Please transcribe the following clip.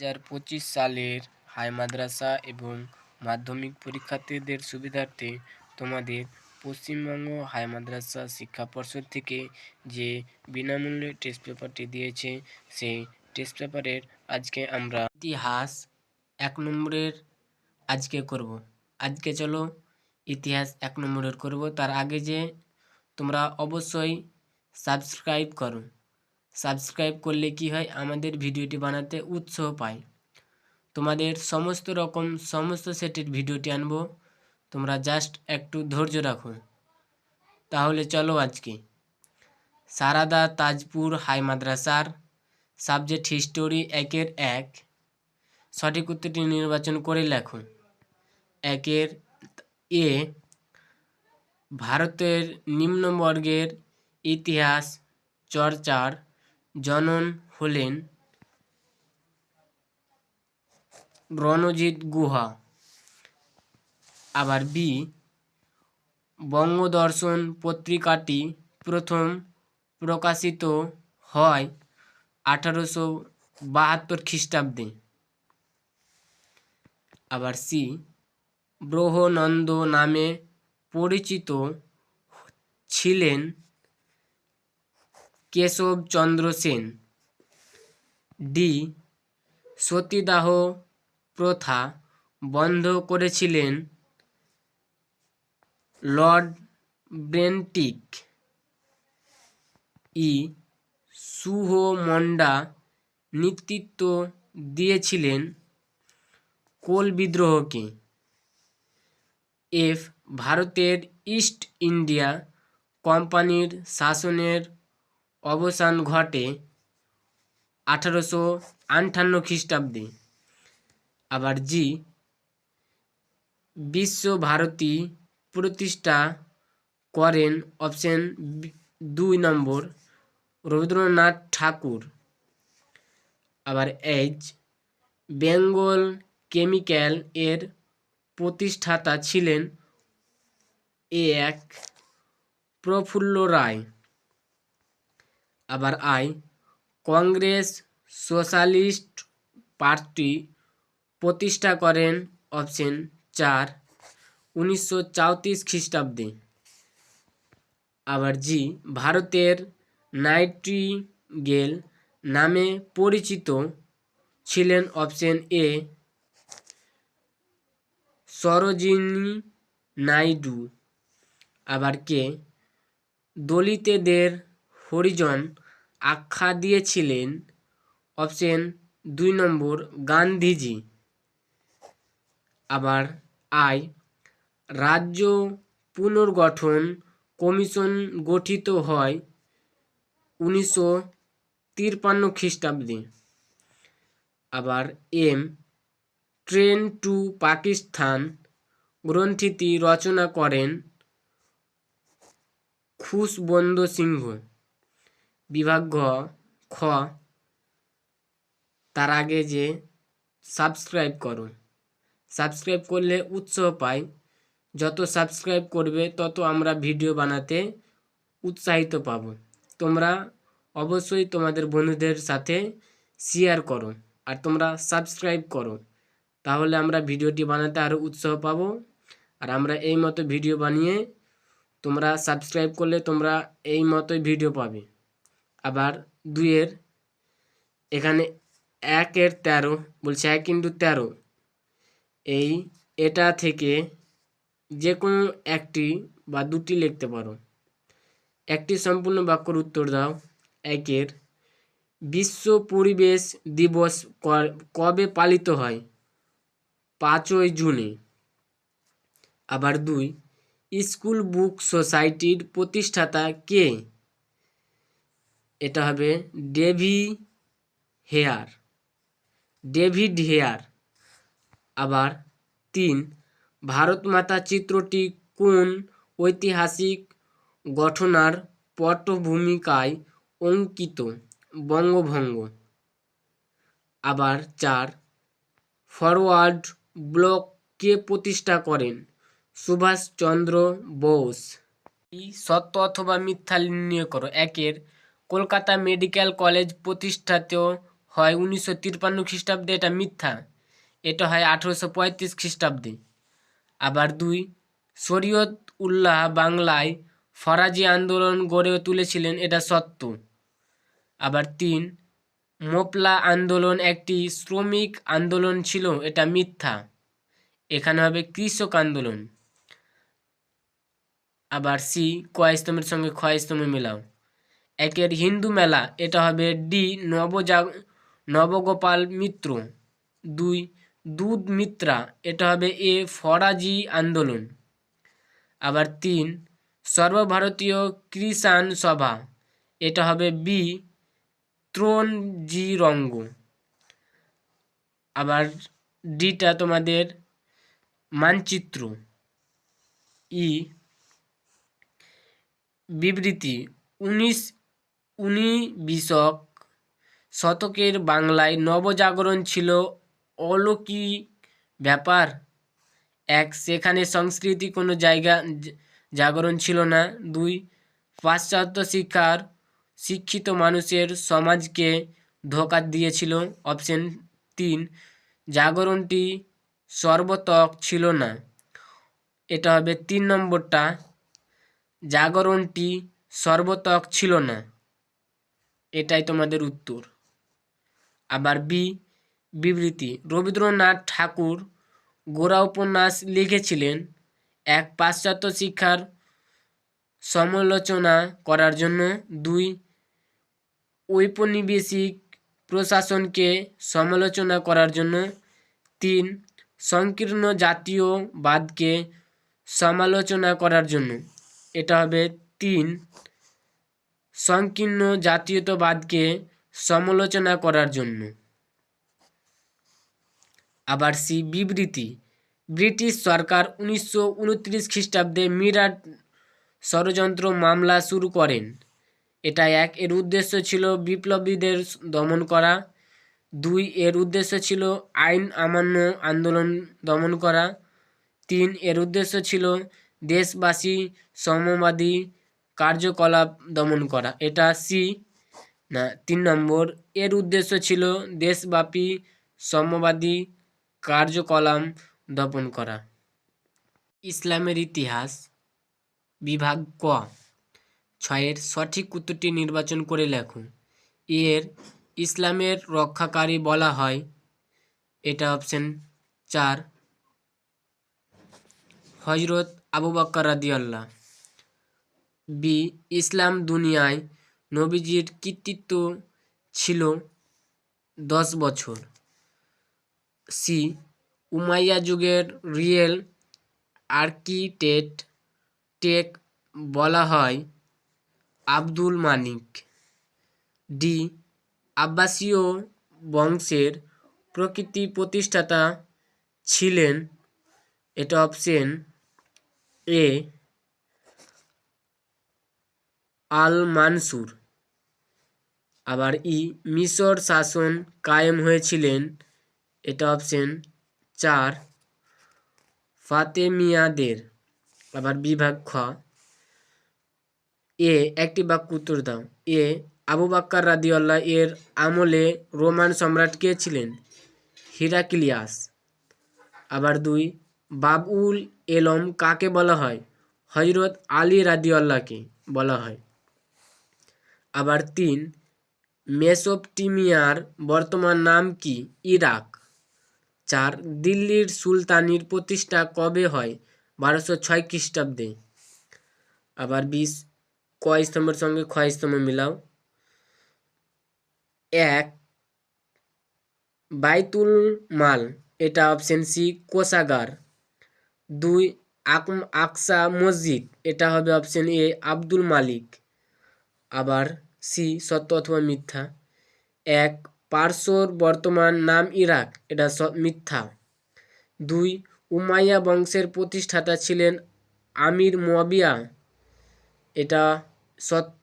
হাজার পঁচিশ সালের হাই মাদ্রাসা এবং মাধ্যমিক পরীক্ষার্থীদের সুবিধার্থে তোমাদের পশ্চিমবঙ্গ হাই মাদ্রাসা শিক্ষা পর্ষদ থেকে যে বিনামূল্যে টেস্ট পেপারটি দিয়েছে, সেই টেস্ট পেপারের আজকে আমরা ইতিহাস এক নম্বরের আজকে করব। আজকে চলো ইতিহাস এক নম্বরের করব। তার আগে যে তোমরা অবশ্যই সাবস্ক্রাইব করো। সাবস্ক্রাইব করলে কি হয়? আমাদের ভিডিওটি বানাতে উৎসাহ পায়। তোমাদের সমস্ত রকম, সমস্ত সেটের ভিডিওটি আনব। তোমরা জাস্ট একটু ধৈর্য রাখো। তাহলে চলো আজকে। সারাদা তাজপুর হাই মাদ্রাসার সাবজেক্ট হিস্টোরি একের এক। সঠিক উত্তরটি নির্বাচন করে লেখো। একের এ, ভারতের নিম্নবর্গের ইতিহাস, চর্চার জনন হলেন রণজিৎ গুহা। আবার বি, বঙ্গদর্শন পত্রিকাটি প্রথম প্রকাশিত হয় আঠারোশো বাহাত্তর খ্রিস্টাব্দে। আবার সি ব্রহনন্দ নামে পরিচিত ছিলেন কেশবচন্দ্র সেন। ডি. সতীদাহ প্রথা বন্ধ করেছিলেন লর্ড ব্রেন্টিক। ই. সুহমন্ডা নেতৃত্ব দিয়েছিলেন কোল বিদ্রোহকে। এফ. ভারতের ইস্ট ইন্ডিয়া কোম্পানির শাসনের অবসান ঘটে আঠারোশো আটান্ন খ্রিস্টাব্দে। আবার জি, বিশ্বভারতী প্রতিষ্ঠা করেন অপশন দুই নম্বর রবীন্দ্রনাথ ঠাকুর। আবার এইচ, বেঙ্গল কেমিক্যাল এর প্রতিষ্ঠাতা ছিলেন এ এক প্রফুল্ল রায়। আবার আই, কংগ্রেস সোশ্যালিস্ট পার্টি প্রতিষ্ঠা করেন অপশন চার, উনিশশো চৌত্রিশ খ্রিস্টাব্দে। আবার জি, ভারতের নাইটিগেল নামে পরিচিত ছিলেন অপশন এ, সরোজিনী নাইডু। আবার কে, দলিতদের হরিজন আখ্যা দিয়েছিলেন অপশন দুই নম্বর গান্ধীজি। আবার আই, রাজ্য পুনর্গঠন কমিশন গঠিত হয় উনিশশো তিরপান্ন খ্রিস্টাব্দে। আবার এম, ট্রেন টু পাকিস্তান গ্রন্থিটি রচনা করেন খুশবন্ত সিংহ। বিভাগ ঘ, খ, তার আগে যে সাবস্ক্রাইব করো। সাবস্ক্রাইব করলে উৎসাহ পাই। যত সাবস্ক্রাইব করবে, তত আমরা ভিডিও বানাতে উৎসাহিত পাব। তোমরা অবশ্যই তোমাদের বন্ধুদের সাথে শেয়ার করো আর তোমরা সাবস্ক্রাইব করো। তাহলে আমরা ভিডিওটি বানাতে আরও উৎসাহ পাবো। আর আমরা এই মতো ভিডিও বানিয়ে তোমরা সাবস্ক্রাইব করলে তোমরা এই মতোই ভিডিও পাবে। আবার দুইয়ের, এখানে একের তেরো, বলছে এক ইন্টু তেরো। এই এটা থেকে যে কোনো একটি বা দুটি লিখতে পারো। একটি সম্পূর্ণ বাক্যর উত্তর দাও। একের, বিশ্ব পরিবেশ দিবস কবে পালিত হয়? পাঁচই জুনে। আবার দুই, স্কুল বুক সোসাইটির প্রতিষ্ঠাতা কে? এটা হবে ডেভি হেয়ার ডেভিড হেয়ার আবার তিন, ভারত মাতা চিত্রটি কোন ঐতিহাসিক ঘটনার পটভূমিকায় অঙ্কিত? বঙ্গভঙ্গ। আবার চার, ফরওয়ার্ড ব্লক কে প্রতিষ্ঠা করেন? সুভাষচন্দ্র বোস। সত্য অথবা মিথ্যা নির্ণয় করো। একের কলকাতা মেডিকেল কলেজ প্রতিষ্ঠিত হয় উনিশশো তিপ্পান্ন খ্রিস্টাব্দে এটা মিথ্যা। এটা হয় আঠেরোশো পঁয়ত্রিশ খ্রিস্টাব্দে। আবার দুই শরীয়ত উল্লাহ বাংলায় ফরাজি আন্দোলন গড়ে তুলেছিলেন এটা সত্য। আবার তিন, মোপলা আন্দোলন একটি শ্রমিক আন্দোলন ছিল, এটা মিথ্যা। এখানে হবে কৃষক আন্দোলন। আবার সি কয়স্তমের সঙ্গে ক্ষয়স্তমে মেলাও। একের হিন্দু মেলা, এটা হবে ডি নবজাগ নবগোপাল মিত্র। দুই, দুধ মিত্রা, এটা হবে এ ফরাজি আন্দোলন। আবার তিন, সর্বভারতীয় কৃষাণ সভা, এটা হবে বি ত্রণজি রঙ্গ আবার ডিটা তোমাদের মানচিত্র। ই, বিবৃতি, উনিশ উনিবিশক শতকের বাংলায় নবজাগরণ ছিল অলৌকিক ব্যাপার। এক, সেখানে সংস্কৃতি কোনো জায়গা জাগরণ ছিল না। দুই, পাশ্চাত্য শিক্ষার শিক্ষিত মানুষের সমাজকে ধোকা দিয়েছিল। অপশন তিন, জাগরণটি সর্বতক ছিল না। এটা হবে তিন নম্বরটা। জাগরণটি সর্বতক ছিল না। এটাই তোমাদের উত্তর। আবার বি, বিবৃতি। রবীন্দ্রনাথ ঠাকুর গোড়া উপন্যাস লিখেছিলেন এক পাশ্চাত্য শিক্ষার সমালোচনা করার জন্য। দুই, ঔপনিবেশিক প্রশাসনকে সমালোচনা করার জন্য। তিন, সংকীর্ণ জাতীয়বাদকে সমালোচনা করার জন্য। এটা হবে তিন সংকীর্ণ জাতীয়তাবাদকে সমালোচনা করার জন্য। আবার সি বিবৃতি, ব্রিটিশ সরকার উনিশশো উনত্রিশ খ্রিস্টাব্দে মিরাট ষড়যন্ত্র মামলা শুরু করেন। এটা এক, এর উদ্দেশ্য ছিল বিপ্লবীদের দমন করা। দুই, এর উদ্দেশ্য ছিল আইন আমান্য আন্দোলন দমন করা। তিন, এর উদ্দেশ্য ছিল দেশবাসী সমবাদী কার্যকলাপ দমন করা। এটা সি না, তিন নম্বর। এর উদ্দেশ্য ছিল দেশব্যাপী সমবাদী কার্যকলাপ দমন করা। ইসলামের ইতিহাস বিভাগ ক। ছয়ের সঠিক উত্তরটি নির্বাচন করে লেখুন। এর ইসলামের রক্ষাকারী বলা হয়। এটা অপশন চার। হজরত আবু বক্কর রাদিয়াল্লাহ বি, ইসলাম দুনিয়ায় নবীজির কৃতিত্ব ছিল দশ বছর। সি, উমাইয়া যুগের রিয়েল আর্কিটেক্ট টেক বলা হয় আব্দুল মানিক। ডি, আব্বাসীয় বংশের প্রকৃতি প্রতিষ্ঠাতা ছিলেন। এটা অপশন এ আল মানসুর আবার ই, মিশর শাসন কায়েম হয়েছিলেন। এটা অপশন চার। ফাতেমিয়াদের, আবার বিভাগ খ। এ, একটি বাক্য উত্তর দাও। এ, আবু বাক্কার রাদিউল্লাহ এর আমলে রোমান সম্রাট কে ছিলেন? হিরাক্লিয়াস। আবার দুই, বাবুল এলম কাকে বলা হয়? হজরত আলী রাদিউল্লাহকে বলা হয়? আবার তিন, মেসোপটিমিয়ার বর্তমান নাম কি? ইরাক। চার, দিল্লির সুলতানির প্রতিষ্ঠা কবে হয়? বারোশো ছয় খ্রিস্টাব্দে। আবার বিশ ক স্তম্ভের সঙ্গে খ স্তম্ভ মিলাও। এক, বাইতুল মাল, এটা অপশন সি, কোষাগার। দুই আক আকসা মসজিদ, এটা হবে অপশন এ, আব্দুল মালিক। আবার সি, সত্য অথবা মিথ্যা। এক, পার্শ্বর বর্তমান নাম ইরাক, এটা মিথ্যা। দুই, উমাইয়া বংশের প্রতিষ্ঠাতা ছিলেন আমির মবিয়া এটা সত্য।